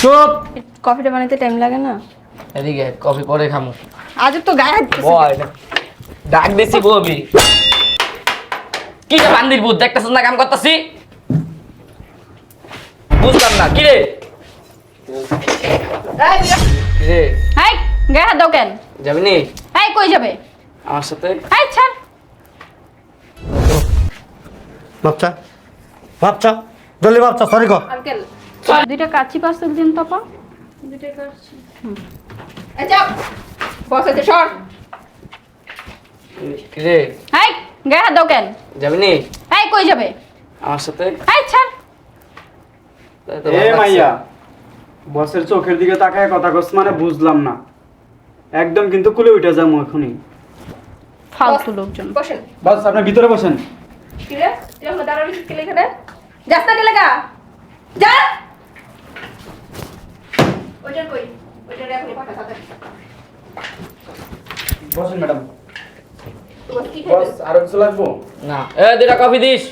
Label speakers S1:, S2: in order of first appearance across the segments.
S1: চুপ।
S2: কফিটা বানাইতে টাইম লাগে না?
S3: এদিকে কফি পরে খামু।
S2: আজ তো গায়ে হাত দিছিস।
S3: বয় ডাক দিছি ববি কি রে বান্দির ভূত দেখতেছ না কাম করতেছি? বুঝলাম না কি রে? কি রে?
S2: এই, গায়ে হাত দাও কেন?
S3: যাবি নি?
S2: এই কই যাবে?
S3: আমার সাথে?
S2: এই ছাড়।
S1: বাচ্চা বাচ্চা জলদি বাচ্চা সরি কর।
S2: আঙ্কেল দুইটা কাচি পার্সেল দিন পাপা দুইটা কাচি। এই যাও। সর।
S3: কি রে
S2: এই গায়ে হাত দাও কেন?
S3: যাবি নি?
S2: এই কই যাবে?
S3: আমার সাথে?
S2: এই ছাড়।
S4: এ মাইয়া বসের চোখের দিকে তাকায় কথা কস মানে বুঝলাম না। একদম কিন্তু কুলে উঠে যাব এখনই।
S2: ফালতু লোকজন।
S5: বসেন।
S4: বাস আপনার ভিতরে বসেন।
S5: কি রে তুই দাঁড়াবি যাস না কেলে গা যা! ওইটার কই? ওইটার এখনই পাঠা তাড়াতাড়ি
S4: বসেন ম্যাডাম। বস আরও কিছু লাগবো?
S3: না। এ দুটা কফি দিস।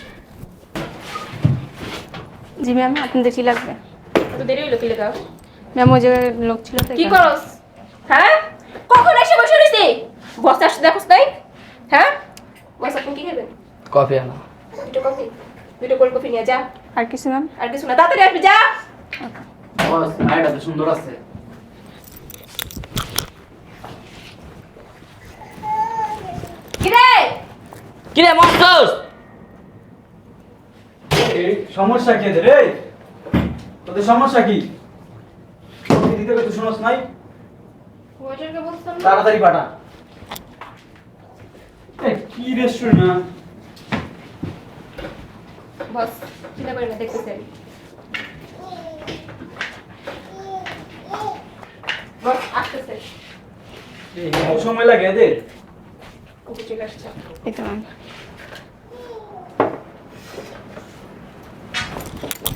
S2: জি ম্যাম আপনাদের কি লাগবে?
S5: এত দেরি হইল কেলে গা
S2: ম্যাম ওই জায়গায় লোক ছিল
S5: কি
S2: এখানে।
S5: করস? হ্যাঁ? কখন এসে বসে রইছি? বস আসতে দেখোস নাই? হ্যাঁ? বস আপনি কি খাবেন
S3: কফি আনা।
S5: দুটো কফি। দুটো কোল্ড কফি নিয়ে যা।
S2: আর কিছু ম্যাম?
S5: আর কিছু না। তাড়াতাড়ি আসবি যা!
S4: আইডা তো সুন্দর আছে।
S5: কি রে
S3: কি
S4: এই সমস্যা কি রে তোদের সমস্যা কি? দিতে তো শুনোস নাই?
S5: ওইটারকে বলছিলাম
S4: তাড়াতাড়ি পাঠা। কি রেস্টুরেন্ট না
S5: বস চিন্তা করি না দেখতেছি আমি বস আসতেছে
S4: এই, এত সময় লাগে এদের?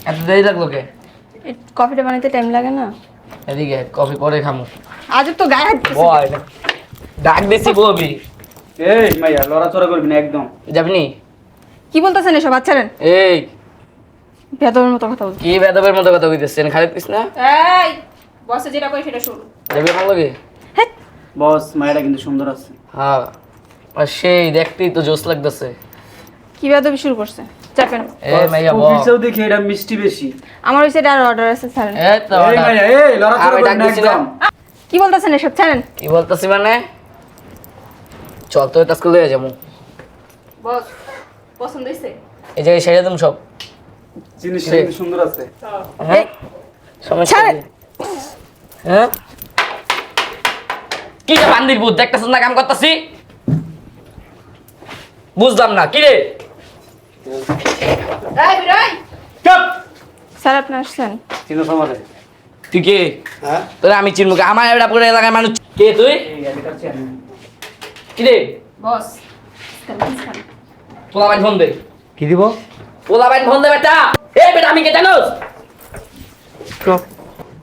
S3: এত দেরি লাগল কে?
S2: কফিটা বানাইতে টাইম লাগে না।
S3: এদিকে কফি পরে খামো।
S2: আজ তো গায়ে হাত।
S3: ডাক দিছি ববি
S4: এই মাইয়া লড়াচড়া করবি না একদম।
S3: যাবি নি?
S2: কি বলতেছেন এসব বাচ্চারেন
S3: এই।
S2: ভেতরের মতো কথা
S3: কি বেদবের মতো কথা কইতেছেন খালিদ কৃষ্ণ
S5: এই বসে যেটা কই সেটা শুন।
S3: যাবি আমার লগে
S4: বস মায়েরা কিন্তু সুন্দর আছে।
S3: হ্যাঁ। আর সেই দেখতেই তো জোস লাগতেছে।
S2: কি বেদবি শুরু করছে? চাপেন।
S3: এ মাইয়া বল
S4: অফিসেও দেখি এটা মিষ্টি বেশি।
S2: আমার ওই সাইডে অর্ডার আছে ছাড়েন।
S3: এই তো
S4: এই মাইয়া এই লড়াচড়া
S3: আমি
S4: না
S3: দিছি না।
S4: একদম।
S2: কি বলতেছেন এসব ছাড়েন?
S3: কি বলতেছি মানে? চল তো এটা স্কুলে যাব।
S5: বস পছন্দ হইছে?
S3: এই জায়গায় সেরে দিম সব।
S4: জিনিসটা
S3: সে-
S4: কিন্তু সুন্দর আছে।
S3: হ্যাঁ। সমস্যা? হ্যাঁ? কি রে বান্দির দেখতেছ না কাম করতেছি? বুঝলাম না কি রে?
S2: স্যার আপনি আসছেন।
S4: চিনো সমাজে।
S3: তুই কে?
S4: হ্যাঁ?
S3: আমি চিনবো আমার এটা পুরো এলাকার মানুষ। কে তুই? কি রে?
S5: বস।
S3: পোলা বাইন ফোন দে।
S1: কি দিব?
S3: পোলা বাইন ফোন দে বেটা। এই বেটা আমি কে জানোস?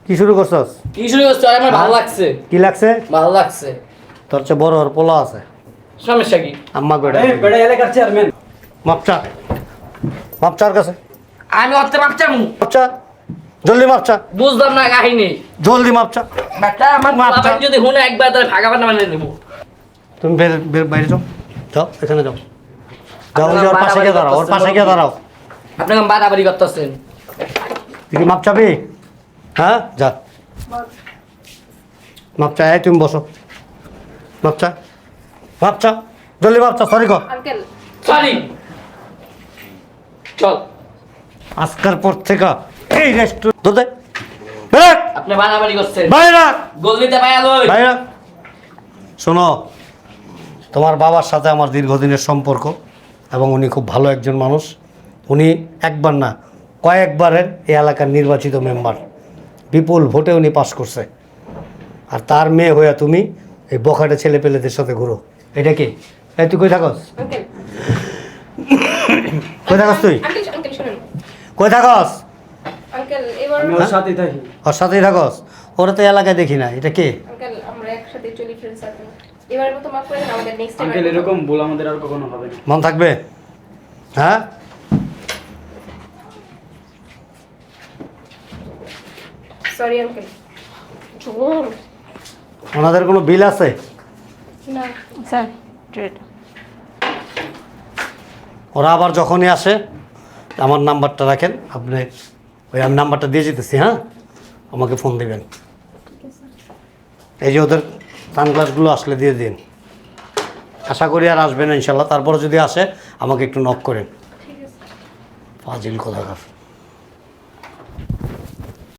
S1: কি শুরু করছস?
S3: কি শুরু করছ? আরে আমার ভালো লাগছে।
S1: কি লাগছে?
S3: ভালো লাগছে।
S1: তোর চেয়ে বড় ওর পোলা আছে।
S3: সমস্যা কি?
S1: আম্মা গোটা
S4: এই বেড়া এলাকার চেয়ারম্যান।
S1: মাপচা। মাপচার কাছে।
S3: আমি ভাবছামু
S1: মাপচা জলদি মাপচা।
S3: বুঝলাম না কাহিনী।
S1: জলদি মাপচা।
S3: বেটা আমার
S1: মাপ
S3: পোলা যদি হুনে একবার তাহলে ভাগা বানা বানিয়ে দেবো।
S1: তুমি বের বের- বাইরে যাও। যাও এখানে যাও। যাও ওর পাশে গিয়ে দাঁড়াও ওর পাশে গিয়ে দাঁড়াও।
S3: আপনাকে বাড়াবাড়ি করতেছেন।
S1: তুই কি মাপ চাবি হ্যাঁ? যা। মাপ চা এই তুমি বসো। মাপ চা জলদি সরি কর।
S5: আঙ্কেল।
S3: সরি চল।
S1: আজকের পর থেকে এই রেস্টুরেন্ট দে
S3: আপনি বাড়াবাড়ি করছেন।
S1: বাইরে!
S3: গোল পায়া লই
S1: বাইরে! শোনো তোমার বাবার সাথে আমার দীর্ঘদিনের সম্পর্ক এবং উনি খুব ভালো একজন মানুষ। উনি একবার না কয়েকবারের এই এলাকার নির্বাচিত মেম্বার বিপুল ভোটে উনি পাশ করছে। আর তার মেয়ে হইয়া তুমি এই বখাটে ছেলে পেলেদের সাথে ঘুরো। এটা কি? এই তুই কই থাকস? কই থাকস তুই? কই থাকস?
S4: ওর সাথেই থাকি।
S1: থাকস? ওরা তো এলাকায় দেখি না এটা কে?
S5: আঙ্কেল আমরা একসাথে চলি ফ্রেন্ড সার্কেল এবার মতো মাফ করে দেন আমাদের নেক্সট টাইম
S4: আঙ্কেল এরকম ভুল আমাদের আর কখনো হবে না
S1: মন থাকবে হ্যাঁ
S5: সরি আঙ্কেল চোর
S1: ওনাদের কোনো বিল আছে?
S5: না।
S2: স্যার ট্রেড
S1: ওরা আবার যখনই আসে আমার নাম্বারটা রাখেন আপনি ওই আমি নাম্বারটা দিয়ে যেতেছি হ্যাঁ? আমাকে ফোন দিবেন। এই যে ওদের সানগ্লাসগুলো আসলে দিয়ে দিন। আশা করি আর আসবেন ইনশাল্লাহ তারপরে যদি আসে আমাকে একটু নক করেন। ফাজিল কোথাকার।